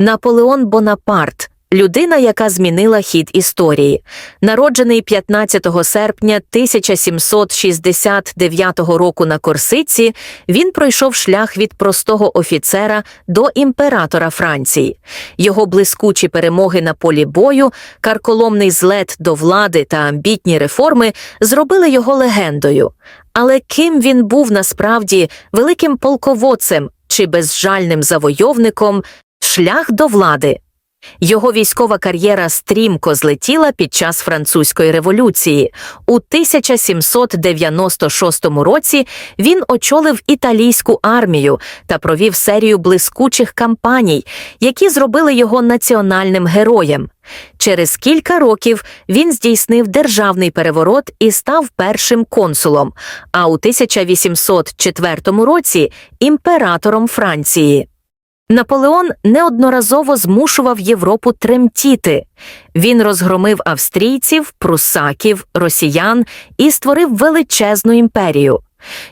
Наполеон Бонапарт людина, яка змінила хід історії. Народжений 15 серпня 1769 року на Корсиці, він пройшов шлях від простого офіцера до імператора Франції. Його блискучі перемоги на полі бою, карколомний злет до влади та амбітні реформи зробили його легендою. Але ким він був насправді великим полководцем чи безжальним завойовником, шлях до влади. Його військова кар'єра стрімко злетіла під час французької революції. У 1796 році він очолив італійську армію та провів серію блискучих кампаній, які зробили його національним героєм. Через кілька років він здійснив державний переворот і став першим консулом, а у 1804 році імператором Франції. Наполеон неодноразово змушував Європу тремтіти. Він розгромив австрійців, прусаків, росіян і створив величезну імперію.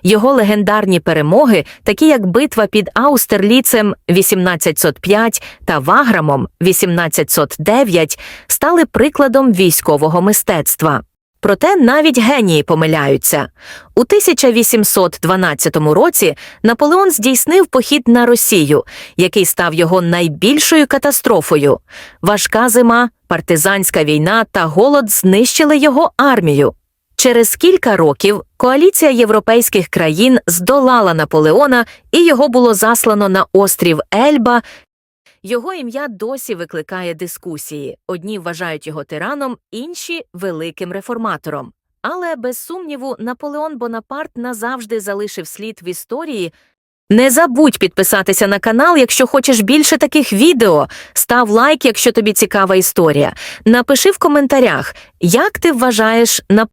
Його легендарні перемоги, такі як битва під Аустерліцем 1805 та Ваграмом 1809, стали прикладом військового мистецтва. Проте навіть генії помиляються. У 1812 році Наполеон здійснив похід на Росію, який став його найбільшою катастрофою. Важка зима, партизанська війна та голод знищили його армію. Через кілька років коаліція європейських країн здолала Наполеона і його було заслано на острів Ельба. Його ім'я досі викликає дискусії. Одні вважають його тираном, інші великим реформатором. Але без сумніву, Наполеон Бонапарт назавжди залишив слід в історії. Не забудь підписатися на канал, якщо хочеш більше таких відео. Став лайк, якщо тобі цікава історія. Напиши в коментарях, як ти вважаєш на